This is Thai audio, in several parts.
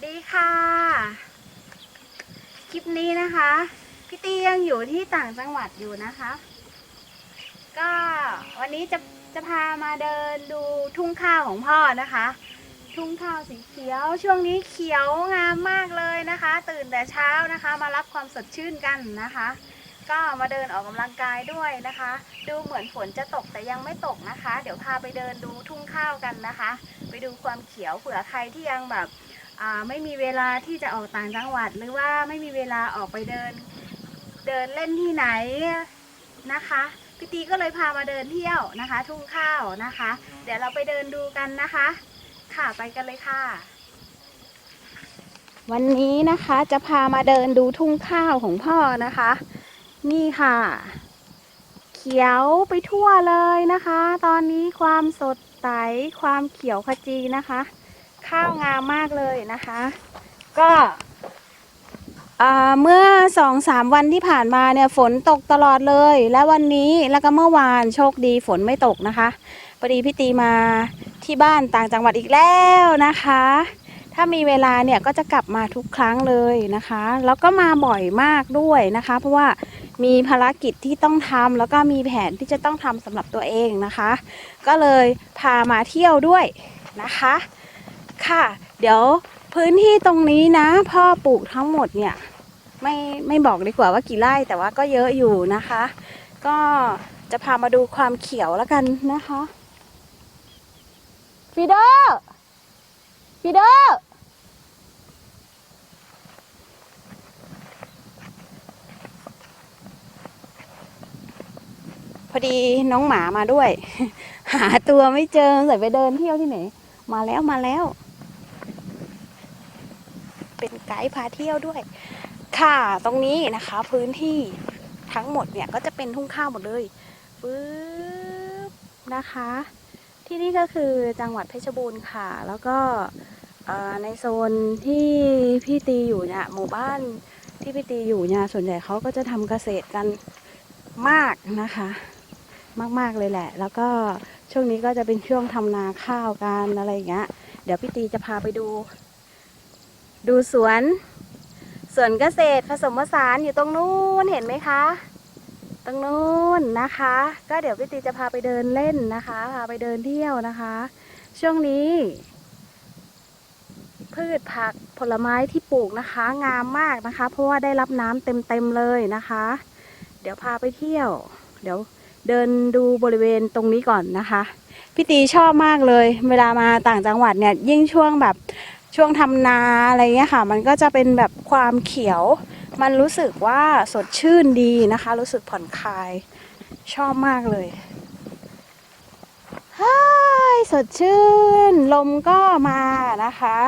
สดีค่ะ คลิปนี้นะคะ พี่ตียังอยู่ที่ต่างจังหวัดอยู่นะคะ ก็วันนี้จะจะพามาเดินดูทุ่งข้าวของพ่อนะคะ ทุ่งข้าวสีเขียว ช่วงนี้เขียวงามมากเลยนะคะ ตื่นแต่เช้านะคะ มารับความสดชื่นกันนะคะ ก็มาเดินออกกำลังกายด้วยนะคะ ดูเหมือนฝนจะตกแต่ยังไม่ตกนะคะ เดี๋ยวพาไปเดินดูทุ่งข้าวกันนะคะ ไปดูความเขียวเผื่อใครที่ยังแบบ ไม่มีเวลาที่จะออกต่างจังหวัด หรือว่าไม่มีเวลาออกไปเดิน เดินเล่นที่ไหนนะคะพี่ตีก็เลยพามาเดินเที่ยวนะคะ ทุ่งข้าวนะคะ เดี๋ยวเราไปเดินดูกันนะคะ ค่ะไปกันเลยค่ะ วันนี้นะคะจะพามาเดินดูทุ่งข้าวของพ่อนะคะ นี่ค่ะ เขียวไปทั่วเลยนะคะ ตอนนี้ความสดใสความเขียวขจีนะคะ ข้าวงามมากเลยนะคะ ก็เมื่อสองสามวันที่ผ่านมาเนี่ยฝนตกตลอดเลย และวันนี้แล้วก็เมื่อวานโชคดีฝนไม่ตกนะคะพอดีพี่ตีมาที่บ้านต่างจังหวัดอีกแล้วนะคะ ถ้ามีเวลาเนี่ยก็จะกลับมาทุกครั้งเลยนะคะ แล้วก็มาบ่อยมากด้วยนะคะ เพราะว่ามีภารกิจที่ต้องทำแล้วก็มีแผนที่จะต้องทำสำหรับตัวเองนะคะ ก็เลยพามาเที่ยวด้วยนะคะ ค่ะ เดี๋ยวพื้นที่ตรงนี้นะ พ่อปลูกทั้งหมดเนี่ย ไม่ไม่บอกดีกว่าว่ากี่ไร่แต่ว่าก็เยอะอยู่นะคะ ก็จะพามาดูความเขียวแล้วกันนะคะฟีเดอร์ฟีเดอร์พอดีน้องหมามาด้วย หาตัวไม่เจอใส่ไปเดินเที่ยวที่ไหน มาแล้วมาแล้ว ไกด์พาเที่ยวด้วย ค่ะตรงนี้นะคะ พื้นที่ทั้งหมดเนี่ยก็จะเป็นทุ่งข้าวหมดเลยปึ๊บนะคะ ที่นี่ก็คือจังหวัดเพชรบูรณ์ค่ะ แล้วก็ในโซนที่พี่ตีอยู่เนี่ยหมู่บ้านที่พี่ตีอยู่เนี่ยส่วนใหญ่เขาก็จะทำเกษตรกันมากนะคะ มากๆเลยแหละ แล้วก็ช่วงนี้ก็จะเป็นช่วงทำนาข้าวกันอะไรอย่างเงี้ยเดี๋ยวพี่ตีจะพาไปดู ดูสวนสวนเกษตรผสมผสานอยู่ตรงนู้นเห็นไหมคะ ตรงนู้นนะคะ ก็เดี๋ยวพี่ตีจะพาไปเดินเล่นนะคะ พาไปเดินเที่ยวนะคะ ช่วงนี้ พืชผักผลไม้ที่ปลูกนะคะ งามมากนะคะ เพราะว่าได้รับน้ำเต็มๆเลยนะคะ เดี๋ยวพาไปเที่ยว เดี๋ยวเดินดูบริเวณตรงนี้ก่อนนะคะพี่ตีชอบมากเลย เวลามาต่างจังหวัดเนี่ยยิ่งช่วงแบบ ช่วงทำนาอะไรเงี้ยค่ะ มันก็จะเป็นแบบความเขียว มันรู้สึกว่าสดชื่นดีนะคะ รู้สึกผ่อนคลายชอบมากเลยฮ่ายสดชื่น ลมก็มานะคะ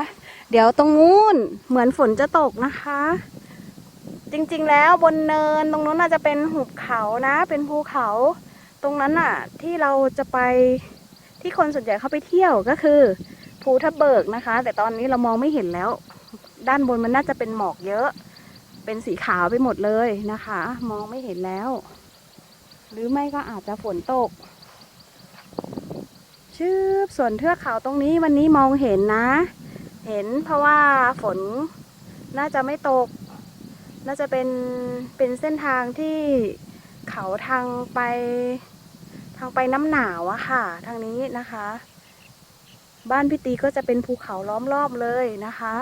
เดี๋ยวตรงนู้นเหมือนฝนจะตกนะคะ จริงๆแล้วบนเนินตรงนู้นน่าจะเป็นหุบเขานะ เป็นภูเขา ตรงนั้นน่ะที่เราจะไปที่คนส่วนใหญ่เขาไปเที่ยวก็คือ ภูทับเบิกนะคะ แต่ตอนนี้เรามองไม่เห็นแล้ว ด้านบนมันน่าจะเป็นหมอกเยอะ เป็นสีขาวไปหมดเลยนะคะ มองไม่เห็นแล้ว หรือไม่ก็อาจจะฝนตกชื่อส่วนเทือกเขาตรงนี้วันนี้มองเห็นนะ เห็นเพราะว่าฝนน่าจะไม่ตก น่าจะเป็นเป็นเส้นทางที่เขาทางไปทางไปน้ำหนาวอะค่ะ ทางนี้นะคะ บ้านพี่ตีก็จะเป็นภูเขาล้อมรอบเลยนะคะ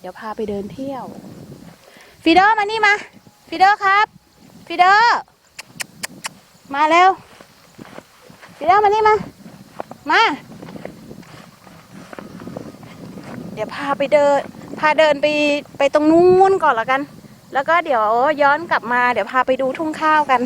เดี๋ยวพาไปเดินเที่ยว ฟีเดอร์มานี่มา ฟีเดอร์ครับ ฟีเดอร์ มาเร็ว ฟีเดอร์มานี่มา มา เดี๋ยวพาไปเดิน พาเดินไปไปตรงนู้นก่อนละกัน แล้วก็เดี๋ยวย้อนกลับมา เดี๋ยวพาไปดูทุ่งข้าวกัน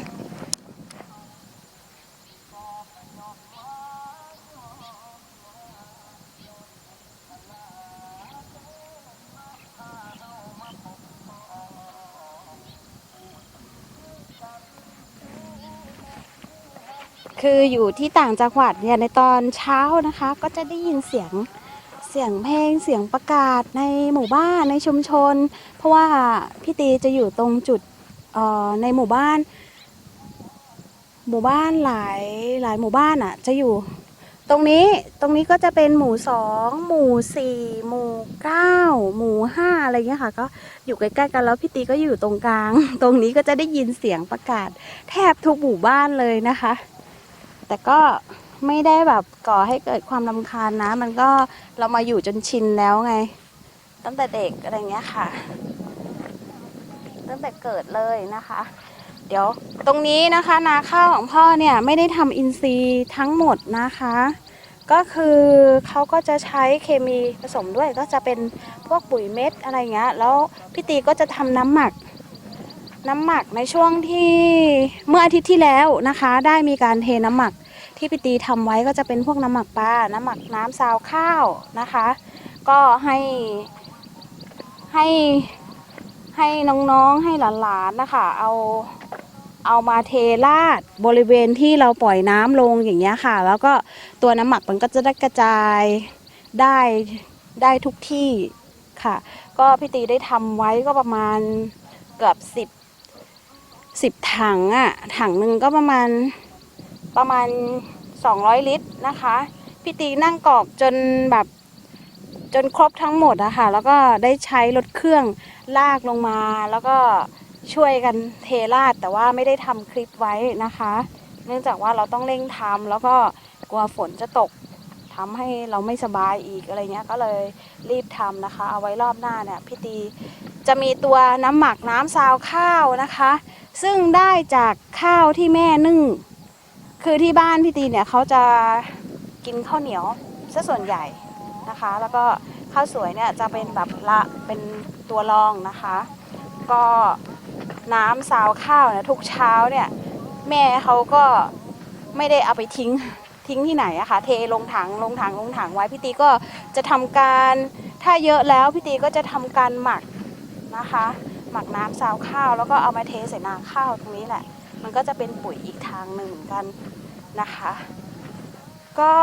คืออยู่ที่ต่างจังหวัดเนี่ยในตอนเช้านะคะ ก็จะได้ยินเสียงเสียงเพลงเสียงประกาศในหมู่บ้านในชุมชน เพราะว่าพี่ตีจะอยู่ตรงจุดออในหมู่บ้าน หมู่บ้านหลายหลายหมู่บ้านอะ จะอยู่ตรงนี้ตรงนี้ก็จะเป็นหมู่สองหมู่สี่หมู่เก้าหมู่ห้าอะไรเงี้ยค่ะ ก็อยู่ใกล้ๆกันแล้วพี่ตีก็อยู่ตรงกลาง ตรงนี้ก็จะได้ยินเสียงประกาศ แทบทุกหมู่บ้านเลยนะคะ แต่ก็ไม่ได้แบบก่อให้เกิดความรำคาญนะ มันก็เรามาอยู่จนชินแล้วไง ตั้งแต่เด็กอะไรเงี้ยค่ะ ตั้งแต่เกิดเลยนะคะ เดี๋ยวตรงนี้นะคะนาข้าวของพ่อเนี่ยไม่ได้ทำอินทรีย์ทั้งหมดนะคะ ก็คือเขาก็จะใช้เคมีผสมด้วยก็จะเป็นพวกปุ๋ยเม็ดอะไรเงี้ย แล้วพี่ตีก็จะทำน้ำหมักน้ำหมักในช่วงที่เมื่ออาทิตย์ที่แล้วนะคะ ได้มีการเทน้ำหมัก ที่พี่ตีทำไว้ก็จะเป็นพวกน้ำหมักปลา น้ำหมักน้ำซาวข้าวนะคะ ก็ให้ให้ให้น้องๆให้หลานๆนะคะเอาเอามาเทราดบริเวณที่เราปล่อยน้ำลงอย่างเงี้ยค่ะ แล้วก็ตัวน้ำหมักมันก็จะได้กระจายได้ได้ทุกที่ค่ะ ก็พี่ตีได้ทำไว้ก็ประมาณเกือบสิบสิบถังอะถังหนึ่งก็ประมาณ ประมาณสองร้อยลิตรนะคะพี่ตีนั่งกรอกจนแบบจนครบทั้งหมดอะค่ะ แล้วก็ได้ใช้รถเครื่องลากลงมา แล้วก็ช่วยกันเทราดแต่ว่าไม่ได้ทำคลิปไว้นะคะ เนื่องจากว่าเราต้องเร่งทำแล้วก็กลัวฝนจะตกทำให้เราไม่สบายอีกอะไรเงี้ยก็เลยรีบทำนะคะ เอาไว้รอบหน้าเนี่ยพี่ตีจะมีตัวน้ำหมักน้ำซาวข้าวนะคะ ซึ่งได้จากข้าวที่แม่นึ่ง คือที่บ้านพี่ตีเนี่ยเขาจะกินข้าวเหนียวซะส่วนใหญ่นะคะ แล้วก็ข้าวสวยเนี่ยจะเป็นแบบละเป็นตัวรองนะคะ ก็น้ำซาวข้าวเนี่ยทุกเช้าเนี่ยแม่เขาก็ไม่ได้เอาไปทิ้งทิ้งที่ไหนอะคะเทลงถังลงถังลงถังไว้พี่ตีก็จะทำการถ้าเยอะแล้วพี่ตีก็จะทำการหมักนะคะ หมักน้ำซาวข้าว แล้วก็เอามาเทใส่นาข้าวตรงนี้แหละ มันก็จะเป็นปุ๋ยอีกทางหนึ่งเหมือนกันนะคะ ก็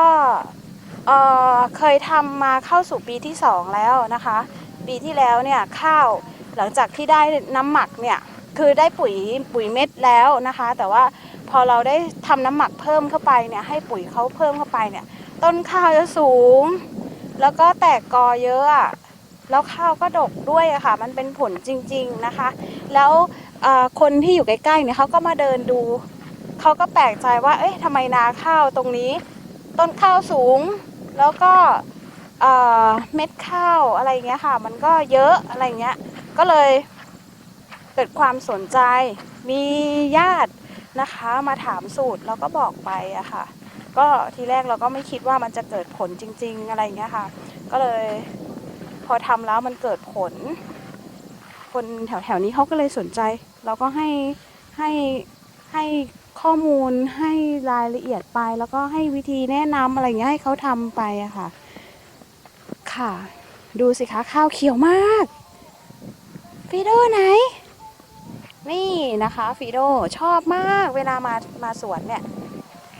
เออเคยทำมาเข้าสู่ปีที่สองแล้วนะคะ ปีที่แล้วเนี่ยข้าวหลังจากที่ได้น้ำหมักเนี่ยคือได้ปุ๋ยปุ๋ยเม็ดแล้วนะคะ แต่ว่าพอเราได้ทำน้ำหมักเพิ่มเข้าไปเนี่ยให้ปุ๋ยเขาเพิ่มเข้าไปเนี่ยต้นข้าวจะสูง แล้วก็แตกกอเยอะอะแล้วข้าวก็ดกด้วยอะค่ะ มันเป็นผลจริง ๆนะคะ แล้ว คนที่อยู่ใกล้ๆเนี่ยเขาก็มาเดินดู เขาก็แปลกใจว่า เอ๊ะทำไมนาข้าวตรงนี้ ต้นข้าวสูง แล้วก็เม็ดข้าวอะไรเงี้ยค่ะ มันก็เยอะอะไรเงี้ย ก็เลยเกิดความสนใจ มีญาตินะคะมาถามสูตรแล้วก็บอกไปอะค่ะ ก็ทีแรกเราก็ไม่คิดว่ามันจะเกิดผลจริง ๆ อะไรเงี้ยค่ะ ก็เลยพอทำแล้วมันเกิดผล คนแถวๆนี้เขาก็เลยสนใจ เราก็ให้ให้ให้ข้อมูลให้รายละเอียดไป แล้วก็ให้วิธีแนะนำอะไรเงี้ยให้เขาทำไปอะค่ะ ค่ะ ดูสิคะข้าวเขียวมากฟีโดไหน นี่นะคะฟีโดชอบมาก เวลามามาสวนเนี่ย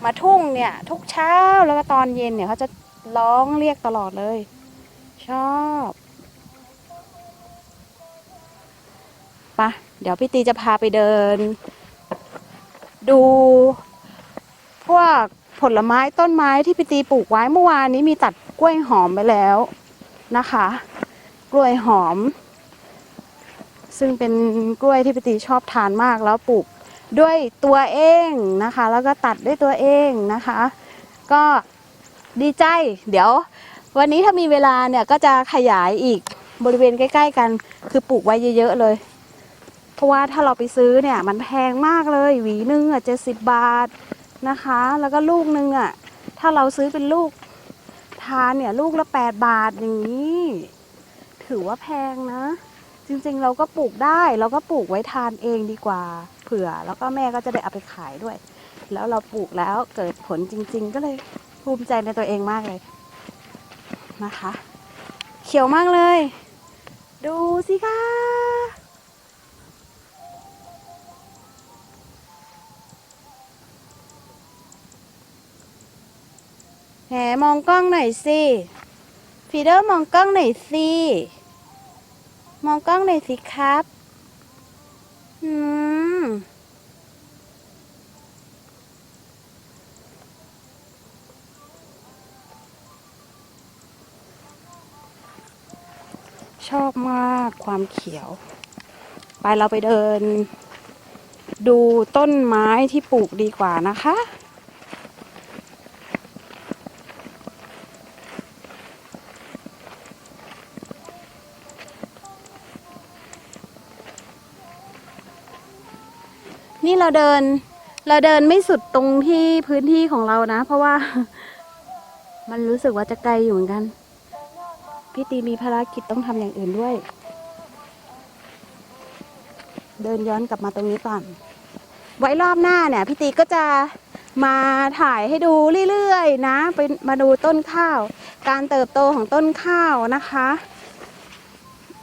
มาทุ่งเนี่ย ทุกเช้าแล้วก็ตอนเย็นเนี่ยเขาจะร้องเรียกตลอดเลย ชอบ ปะเดี๋ยวพี่ตีจะพาไปเดิน ดู พวกผลไม้ต้นไม้ที่พี่ตีปลูกไว้เมื่อวานนี้มีตัดกล้วยหอมไปแล้วนะคะ กล้วยหอม ซึ่งเป็นกล้วยที่พี่ตีชอบทานมากแล้วปลูกด้วยตัวเองนะคะ แล้วก็ตัดด้วยตัวเองนะคะ ก็ดีใจ เดี๋ยว วันนี้ถ้ามีเวลาเนี่ยก็จะขยายอีกบริเวณใกล้ ๆ กัน คือปลูกไว้เยอะ ๆ เลย เพราะว่าถ้าเราไปซื้อเนี่ยมันแพงมากเลยหวีหนึงอะเจ็ดสิบบาทนะคะ แล้วก็ลูกหนึงอะถ้าเราซื้อเป็นลูกทานเนี่ยลูกละแปดบาทอย่างนี้ ถือว่าแพงนะ จริงๆเราก็ปลูกได้เราก็ปลูกไว้ทานเองดีกว่า เผื่อแล้วก็แม่ก็จะได้เอาไปขายด้วย แล้วเราปลูกแล้วเกิดผลจริง ๆ ก็เลยภูมิใจในตัวเองมากเลยนะคะ เขียวมากเลย ดูสิคะ มองกล้องหน่อยสิฟีเดอร์มองกล้องหน่อยสิมองกล้องหน่อยสิครับอืมชอบมากความเขียว ไปเราไปเดิน ดูต้นไม้ที่ปลูกดีกว่านะคะ นี่เราเดิน เราเดินไม่สุดตรงที่พื้นที่ของเรานะ เพราะว่า มันรู้สึกว่าจะไกลอยู่เหมือนกัน พี่ตีมีภารกิจต้องทำอย่างอื่นด้วย เดินย้อนกลับมาตรงนี้ก่อน ไว้รอบหน้าเนี่ยพี่ตีก็จะมาถ่ายให้ดูเรื่อยๆนะไปมาดูต้นข้าว การเติบโตของต้นข้าวนะคะ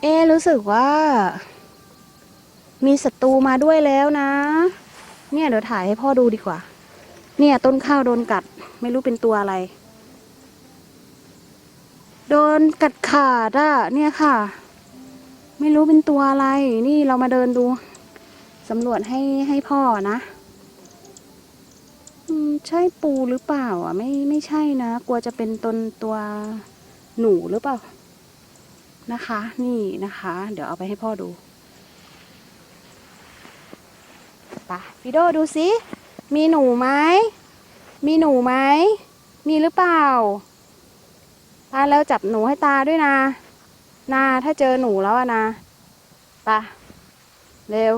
เอรู้สึกว่า มีศัตรูมาด้วยแล้วนะ เนี่ยเดี๋ยวถ่ายให้พ่อดูดีกว่า เนี่ยต้นข้าวโดนกัด ไม่รู้เป็นตัวอะไร โดนกัดขาดอะเนี่ยค่ะ ไม่รู้เป็นตัวอะไร นี่เรามาเดินดูสำรวจให้ให้พ่อนะอืมใช่ปูหรือเปล่า อะ ไม่ไม่ใช่นะกลัวจะเป็นตนตัวหนูหรือเปล่า นะคะ นี่นะคะ เดี๋ยวเอาไปให้พ่อดูไปะพี่โดดูสิ มีหนูไหม มีหนูไหม มีหรือเปล่า ตาแล้วจับหนูให้ตาด้วยนะ นาถ้าเจอหนูแล้วอะนะปะเร็ว